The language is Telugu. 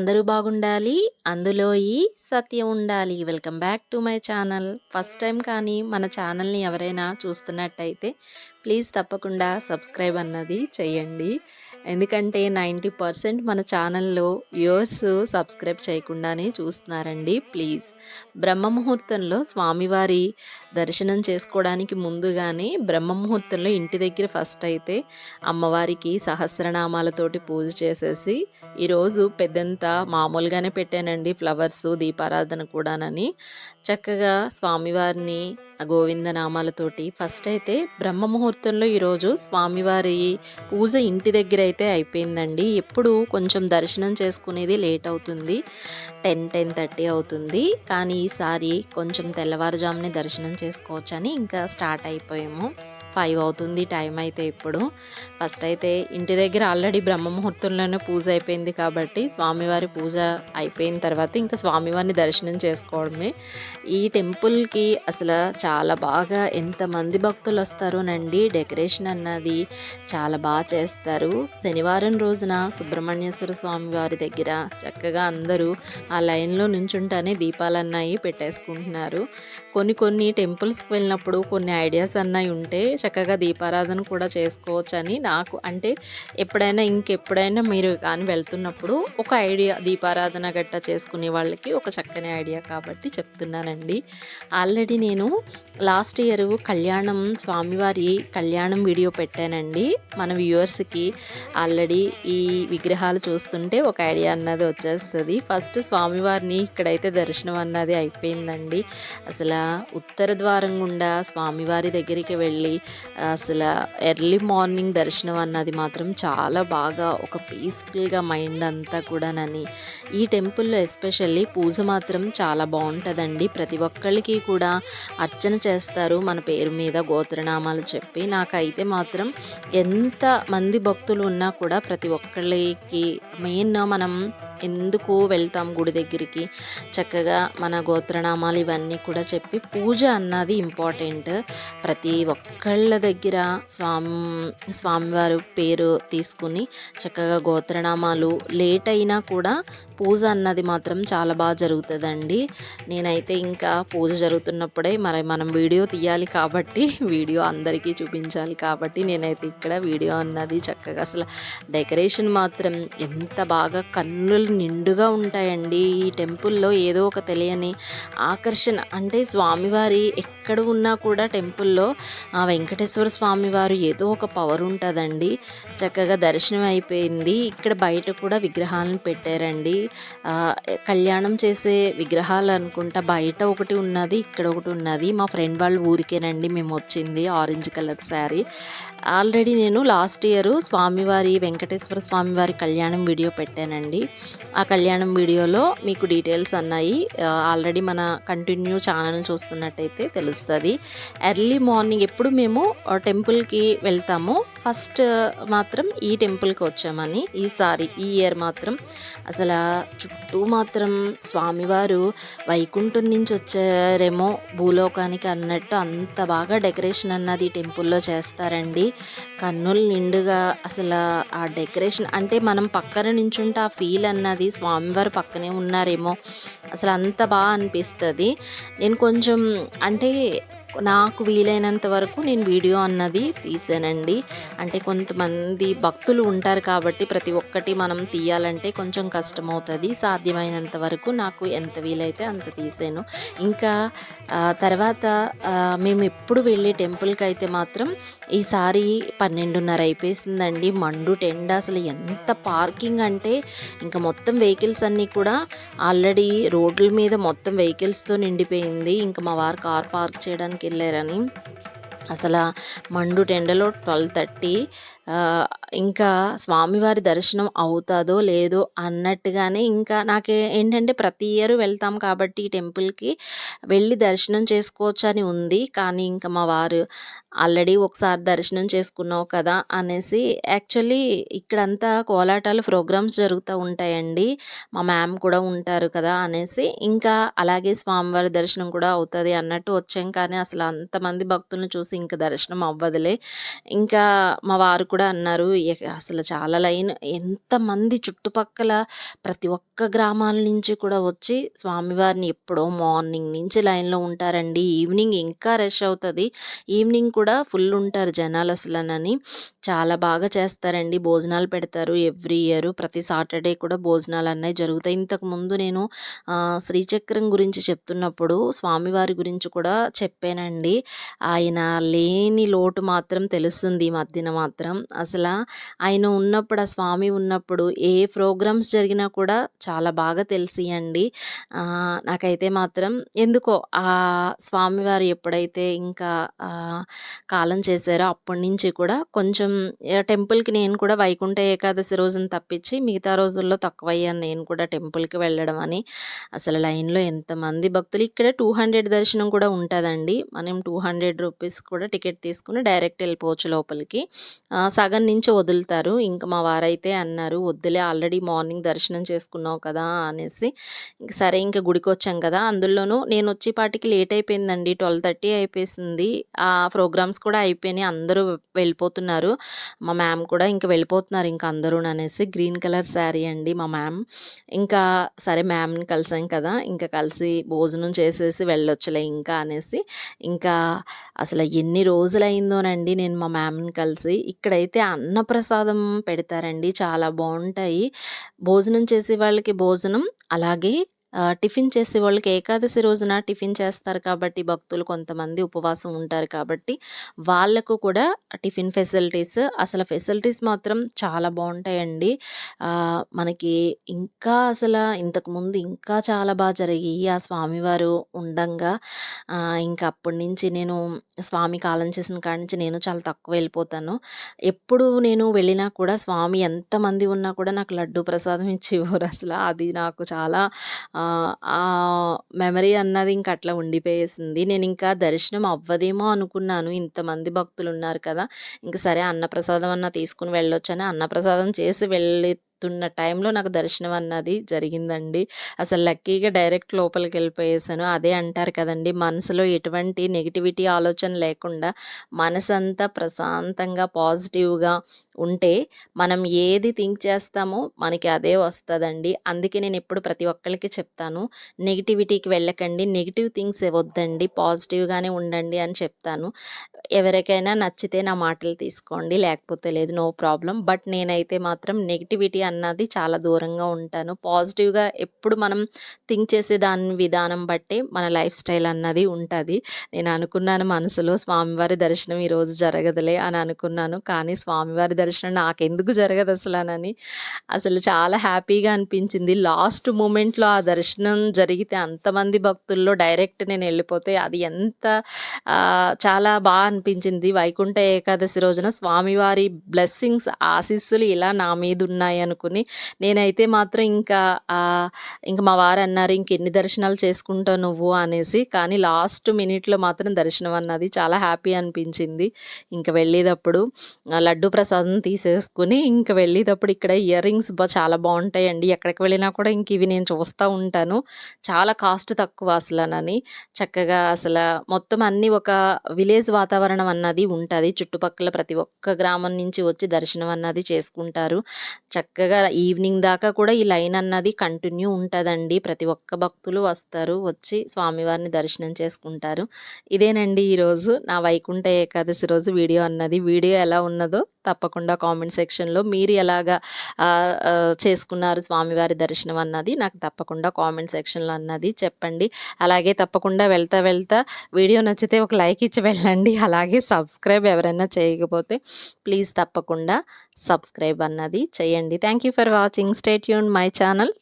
అందరూ బాగుండాలి. అందులో ఈ సత్యం ఉండాలి. Welcome back to my channel. First time కానీ మన ఛానల్‌ని ఎవరైనా చూస్తున్నట్టయితే ప్లీజ్ తప్పకుండా సబ్స్క్రైబ్ అన్నది చేయండి. ఎందుకంటే 90% మన ఛానల్‌లో వ్యూవర్స్ సబ్స్క్రైబ్ చేయకుండానే చూస్తున్నారండి. ప్లీజ్. బ్రహ్మ ముహూర్తంలో స్వామివారి దర్శనం చేసుకోవడానికి ముందుగానే బ్రహ్మ ముహూర్తంలో ఇంటి దగ్గర ఫస్ట్ అయితే అమ్మవారికి సహస్రనామాలతోటి పూజ చేసేసి ఈరోజు పెద్దంత మామూలుగానే పెట్టానండి ఫ్లవర్స్ దీపారాధన కూడానని. చక్కగా స్వామివారిని గోవిందనామాలతోటి ఫస్ట్ అయితే బ్రహ్మ ముహూర్తంలో ఈరోజు స్వామివారి పూజ ఇంటి దగ్గర అయితే అయిపోయిందండి. ఎప్పుడు కొంచెం దర్శనం చేసుకునేది లేట్ అవుతుంది. 10, 10:30 అవుతుంది. కానీ ఈసారి కొంచెం తెల్లవారుజామునే దర్శనం చేసుకోవచ్చని ఇంకా స్టార్ట్ అయిపోయాము. ఫైవ్ అవుతుంది టైం అయితే ఇప్పుడు. ఫస్ట్ అయితే ఇంటి దగ్గర ఆల్రెడీ బ్రహ్మ ముహూర్తంలోనే పూజ అయిపోయింది కాబట్టి స్వామివారి పూజ అయిపోయిన తర్వాత ఇంకా స్వామివారిని దర్శనం చేసుకోవడమే. ఈ టెంపుల్‌కి అసలు చాలా బాగా ఎంతమంది భక్తులు వస్తారోనండి డెకరేషన్ అన్నది చాలా బాగా చేస్తారు. శనివారం రోజున సుబ్రహ్మణ్యేశ్వర స్వామి వారి దగ్గర చక్కగా అందరూ ఆ లైన్‌లో నుంచుంటానే దీపాలన్నాయి పెట్టేసుకుంటున్నారు. కొన్ని కొన్ని టెంపుల్స్‌కి వెళ్ళినప్పుడు కొన్ని ఐడియాస్ అన్నాయి ఉంటే చక్కగా దీపారాధన కూడా చేసుకోవచ్చని నాకు అంటే ఎప్పుడైనా ఇంకెప్పుడైనా మీరు కానీ వెళ్తున్నప్పుడు ఒక ఐడియా దీపారాధన గట్ట చేసుకునే వాళ్ళకి ఒక చక్కని ఐడియా కాబట్టి చెప్తున్నానండి. ఆల్రెడీ నేను లాస్ట్ ఇయర్ కళ్యాణం స్వామివారి కళ్యాణం వీడియో పెట్టానండి. మన వ్యూవర్స్‌కి ఆల్రెడీ ఈ విగ్రహాలు చూస్తుంటే ఒక ఐడియా అన్నది వచ్చేస్తుంది ఫస్ట్ స్వామివారిని ఇక్కడైతే దర్శనం అన్నది అయిపోయిందండి. అసలు ఉత్తర ద్వారం గుండా స్వామివారి దగ్గరికి వెళ్ళి అసలు ఎర్లీ మార్నింగ్ దర్శనం అన్నది మాత్రం చాలా బాగా ఒక పీస్‌ఫుల్‌గా మైండ్ అంతా కూడానని. ఈ టెంపుల్‌లో ఎస్పెషల్లీ పూజ మాత్రం చాలా బాగుంటుందండి ప్రతి ఒక్కళ్ళకి కూడా అర్చన చేస్తారు మన పేరు మీద గోత్రనామాలు చెప్పి. నాకైతే మాత్రం ఎంత మంది భక్తులు ఉన్నా కూడా ప్రతి ఒక్కళ్ళకి మెయిన్ మనం ఎందుకు వెళ్తాం గుడి దగ్గరికి చక్కగా మన గోత్రనామాలు ఇవన్నీ కూడా చెప్పి పూజ అన్నది ఇంపార్టెంట్. ప్రతి ఒక్కళ్ళ దగ్గర స్వామి స్వామివారి పేరు తీసుకొని చక్కగా గోత్రనామాలు లేట్ అయినా కూడా పూజ అన్నది మాత్రం చాలా బాగా జరుగుతుందండి నేనైతే ఇంకా పూజ జరుగుతున్నప్పుడే మరి మనం వీడియో తీయాలి కాబట్టి వీడియో అందరికీ చూపించాలి కాబట్టి నేనైతే ఇక్కడ వీడియో అన్నది చక్కగా అసలు డెకరేషన్ మాత్రం ఎంత బాగా కన్నులు నిండుగా ఉంటాయండి. ఈ టెంపుల్‌లో ఏదో ఒక తెలియని ఆకర్షణ అంటే స్వామివారి ఎక్కడ ఉన్నా కూడా టెంపుల్‌లో ఆ వెంకటేశ్వర స్వామివారు ఏదో ఒక పవర్ ఉంటదండి. చక్కగా దర్శనం అయిపోయింది. ఇక్కడ బయట కూడా విగ్రహాలను పెట్టారండి. కళ్యాణం చేసే విగ్రహాలు అనుకుంటా బయట ఒకటి ఉన్నది. ఇక్కడ ఒకటి ఉన్నది. మా ఫ్రెండ్ వాళ్ళ ఊరికేనండి మేమొచ్చింది. Orange colour sari. ఆల్రెడీ నేను లాస్ట్ ఇయర్ స్వామివారి వెంకటేశ్వర స్వామివారి కళ్యాణం వీడియో పెట్టానండి. ఆ కళ్యాణం వీడియోలో మీకు డీటెయిల్స్ అన్నాయి. ఆల్రెడీ మన కంటిన్యూ ఛానల్ చూస్తున్నట్టయితే తెలుస్తుంది ఎర్లీ మార్నింగ్ ఎప్పుడు మేము టెంపుల్‌కి వెళ్తాము. ఫస్ట్ మాత్రం ఈ టెంపుల్‌కి వచ్చామని ఈసారి ఈ ఇయర్ మాత్రం అసలు చుట్టూ మాత్రం స్వామివారు వైకుంఠం నుంచి వచ్చారేమో భూలోకానికి అన్నట్టు అంత బాగా డెకరేషన్ అన్నది టెంపుల్‌లో చేస్తారండి. కన్నులు నిండుగా అసలు ఆ డెకరేషన్ అంటే మనం పక్కన నించుంటే ఆ ఫీల్ అన్నది స్వామివారు పక్కనే ఉన్నారేమో. అసలు అంత బాగా అనిపిస్తుంది. నేను కొంచెం అంటే నాకు వీలైనంత వరకు నేను వీడియో అన్నది తీసానండి. అంటే కొంతమంది భక్తులు ఉంటారు కాబట్టి ప్రతి ఒక్కటి మనం తీయాలంటే కొంచెం కష్టమవుతుంది. సాధ్యమైనంత వరకు నాకు ఎంత వీలైతే అంత తీసాను. ఇంకా తర్వాత మేము ఎప్పుడు వెళ్ళే టెంపుల్కి అయితే మాత్రం ఈసారి పన్నెండున్నర అయిపోయిందండి మండు టెండ అసలు ఎంత పార్కింగ్ అంటే ఇంకా మొత్తం వెహికల్స్ అన్నీ కూడా ఆల్రెడీ రోడ్ల మీద మొత్తం వెహికల్స్‌తో నిండిపోయింది. ఇంకా మా వారు కార్ పార్క్ చేయడానికి వెళ్ళారని అసలు మండు టెండలో ట్వెల్వ్ థర్టీ ఇంకా స్వామివారి దర్శనం అవుతుందో లేదో అన్నట్టుగానే ఇంకా నాకే ఏంటంటే ప్రతి ఇయర్ వెళ్తాం కాబట్టి ఈ టెంపుల్‌కి వెళ్ళి దర్శనం చేసుకోవచ్చని ఉంది. కానీ ఇంకా మా వారు ఆల్రెడీ ఒకసారి దర్శనం చేసుకున్నావు కదా! అనేసి యాక్చువల్లీ ఇక్కడంతా కోలాటాలు ప్రోగ్రామ్స్ జరుగుతూ ఉంటాయండి. మా మ్యామ్ కూడా ఉంటారు కదా! అనేసి ఇంకా అలాగే స్వామివారి దర్శనం కూడా అవుతుంది అన్నట్టు వచ్చాం. కానీ అసలు అంతమంది భక్తులను చూసి ఇంకా దర్శనం అవ్వదులే. ఇంకా మా వారు కూడా కూడా అన్నారు అసలు చాలా లైన్ ఎంతమంది చుట్టుపక్కల ప్రతి ఒక్క గ్రామాల నుంచి కూడా వచ్చి స్వామివారిని ఎప్పుడో మార్నింగ్ నుంచి లైన్‌లో ఉంటారండి. ఈవినింగ్ ఇంకా రష్ అవుతుంది ఈవినింగ్ కూడా ఫుల్ ఉంటారు జనాలు అసలనని. చాలా బాగా చేస్తారండి. భోజనాలు పెడతారు ఎవ్రీ ఇయర్. ప్రతి సాటర్‌డే కూడా భోజనాలు అన్నీ జరుగుతాయి. ఇంతకుముందు నేను శ్రీచక్రం గురించి చెప్తున్నప్పుడు స్వామివారి గురించి కూడా చెప్పానండి. ఆయన లేని లోటు మాత్రం తెలుస్తుంది ఈ మధ్యన మాత్రం. అసలు ఆయన ఉన్నప్పుడు, ఆ స్వామి ఉన్నప్పుడు ఏ ప్రోగ్రామ్స్ జరిగినా కూడా చాలా బాగా తెలిసియండి. నాకైతే మాత్రం ఎందుకో ఆ స్వామివారు ఎప్పుడైతే ఇంకా కాలం చేశారో అప్పటినుంచి కూడా కొంచెం టెంపుల్‌కి నేను కూడా వైకుంఠ ఏకాదశి రోజున తప్పించి మిగతా రోజుల్లో తక్కువయ్యాను నేను కూడా టెంపుల్‌కి వెళ్ళడం అని. అసలు లైన్‌లో ఎంతమంది భక్తులు ఇక్కడ 200 దర్శనం కూడా ఉంటుందండి మనం 200 రూపీస్ కూడా టికెట్ తీసుకొని డైరెక్ట్ వెళ్ళిపోవచ్చు లోపలికి. సగం నుంచి వదులుతారు. ఇంకా మా వారైతే అన్నారు, "వద్దులే ఆల్రెడీ మార్నింగ్ దర్శనం చేసుకున్నావు కదా!" అనేసి. ఇంక సరే ఇంకా గుడికి వచ్చాం కదా! అందులోనూ నేను వచ్చేపాటికి లేట్ అయిపోయిందండి. ట్వల్వ్ థర్టీ అయిపోయింది ఆ ప్రోగ్రామ్స్ కూడా అయిపోయినాయి. అందరూ వెళ్ళిపోతున్నారు. మా మ్యామ్ కూడా ఇంకా వెళ్ళిపోతున్నారు ఇంక అందరూననేసి గ్రీన్ కలర్ శారీ అండి మా మ్యామ్. ఇంకా సరే మ్యామ్‌ని కలిసాం కదా! ఇంకా కలిసి భోజనం చేసేసి వెళ్ళొచ్చులే ఇంకా అనేసి, ఇంకా అసలు ఎన్ని రోజులయిందోనండి నేను మా మ్యామ్‌ని కలిసి. ఇక్కడైతే అన్నప్రసాదం పెడతారండి. చాలా బాగుంటాయి భోజనం చేసే వాళ్ళకి భోజనం, అలాగే టిఫిన్ చేసే వాళ్ళకి ఏకాదశి రోజున టిఫిన్ చేస్తారు కాబట్టి భక్తులు కొంతమంది ఉపవాసం ఉంటారు కాబట్టి, వాళ్ళకు కూడా టిఫిన్ ఫెసిలిటీస్ అసలు ఫెసిలిటీస్ మాత్రం చాలా బాగుంటాయండి మనకి ఇంకా అసలు ఇంతకుముందు ఇంకా చాలా బాగా జరిగాయి. ఆ స్వామివారు ఉండంగా. ఇంకా అప్పటి అప్పటినుంచి నేను స్వామి కాలం చేసిన కాడ నుంచి నేను చాలా తక్కువ వెళ్ళిపోతాను. ఎప్పుడు నేను వెళ్ళినా కూడా స్వామి ఎంతమంది ఉన్నా కూడా నాకు లడ్డు ప్రసాదం ఇచ్చేవారు అసలు అది నాకు చాలా ఆ మెమరీ అన్నది ఇంక అట్లా ఉండిపోయేసింది. నేను ఇంకా దర్శనం అవ్వదేమో అనుకున్నాను. ఇంతమంది భక్తులు ఉన్నారు కదా! ఇంక సరే అన్నప్రసాదం అన్న తీసుకొని వెళ్ళొచ్చని అన్నప్రసాదం చేసి వెళ్ళి వెళ్తున్న టైంలో నాకు దర్శనం అన్నది జరిగిందండి. అసలు లక్కీగా డైరెక్ట్ లోపలికి వెళ్ళిపోయేసాను అదే అంటారు కదండి మనసులో ఎటువంటి నెగిటివిటీ ఆలోచన లేకుండా మనసంతా ప్రశాంతంగా, పాజిటివ్‌గా ఉంటే మనం ఏది థింక్ చేస్తామో మనకి అదే వస్తుందండి అందుకే నేను ఎప్పుడు ప్రతి ఒక్కరికి చెప్తాను. నెగిటివిటీకి వెళ్ళకండి. నెగిటివ్ థింగ్స్ వద్దండి. పాజిటివ్‌గానే ఉండండి అని చెప్తాను. ఎవరికైనా నచ్చితే నా మాటలు తీసుకోండి. లేకపోతే లేదు. నో ప్రాబ్లం బట్ నేనైతే మాత్రం నెగిటివిటీ అన్నది చాలా దూరంగా ఉంటాను. పాజిటివ్‌గా ఎప్పుడు మనం థింక్ చేసే దాని విధానం బట్టే మన లైఫ్ స్టైల్ అన్నది ఉంటుంది నేను అనుకున్నాను మనసులో స్వామివారి దర్శనం ఈరోజు జరగదులే అని అనుకున్నాను. కానీ స్వామివారి దర్శనం నాకెందుకు జరగదు అసలు అని అసలు చాలా హ్యాపీగా అనిపించింది. లాస్ట్ మూమెంట్‌లో ఆ దర్శనం జరిగితే అంతమంది భక్తుల్లో డైరెక్ట్ నేను వెళ్ళిపోతే అది ఎంత చాలా బాగా అనిపించింది. వైకుంఠ ఏకాదశి రోజున స్వామివారి బ్లెస్సింగ్స్, ఆశీస్సులు ఇలా నా మీదున్నాయి అనుకుని నేనైతే మాత్రం ఇంకా ఆహ్, ఇంక మా వారన్నారు, "ఇంకెన్ని దర్శనాలు చేసుకుంటావు నువ్వు" అనేసి. కానీ లాస్ట్ మినిట్‌లో మాత్రం దర్శనం అన్నది చాలా హ్యాపీ అనిపించింది. ఇంకా వెళ్ళేటప్పుడు లడ్డు ప్రసాదం తీసేసుకుని ఇంకా వెళ్ళేటప్పుడు ఇక్కడ ఇయర్ రింగ్స్ చాలా బాగుంటాయండి ఎక్కడికి వెళ్ళినా కూడా ఇంక ఇవి నేను చూస్తూ ఉంటాను. చాలా కాస్ట్ తక్కువ అసలనని. చక్కగా అసలు మొత్తం అన్నీ ఒక విలేజ్ వాతావరణం అన్నది ఉంటుంది చుట్టుపక్కల ప్రతి ఒక్క గ్రామం నుంచి వచ్చి దర్శనం అన్నది చేసుకుంటారు. చక్కగా ఈవినింగ్ దాకా కూడా ఈ లైన్ అన్నది కంటిన్యూ ఉంటుందండి ప్రతి ఒక్క భక్తులు వస్తారు. వచ్చి స్వామివారిని దర్శనం చేసుకుంటారు. ఇదేనండి ఈరోజు నా వైకుంఠ ఏకాదశి రోజు వీడియో అన్నది. వీడియో ఎలా ఉన్నదో తప్పకుండా కామెంట్ సెక్షన్‌లో మీరు ఎలాగా చేసుకున్నారు స్వామివారి దర్శనం అన్నది నాకు తప్పకుండా కామెంట్ సెక్షన్‌లో అన్నది చెప్పండి. అలాగే తప్పకుండా వెళ్తా వెళ్తా వీడియో నచ్చితే ఒక లైక్ ఇచ్చి వెళ్ళండి. అలాగే సబ్స్క్రైబ్ ఎవరైనా చేయకపోతే ప్లీజ్ తప్పకుండా సబ్స్క్రైబ్ అన్నది చేయండి. Thank you for watching. Stay Yoon my channel.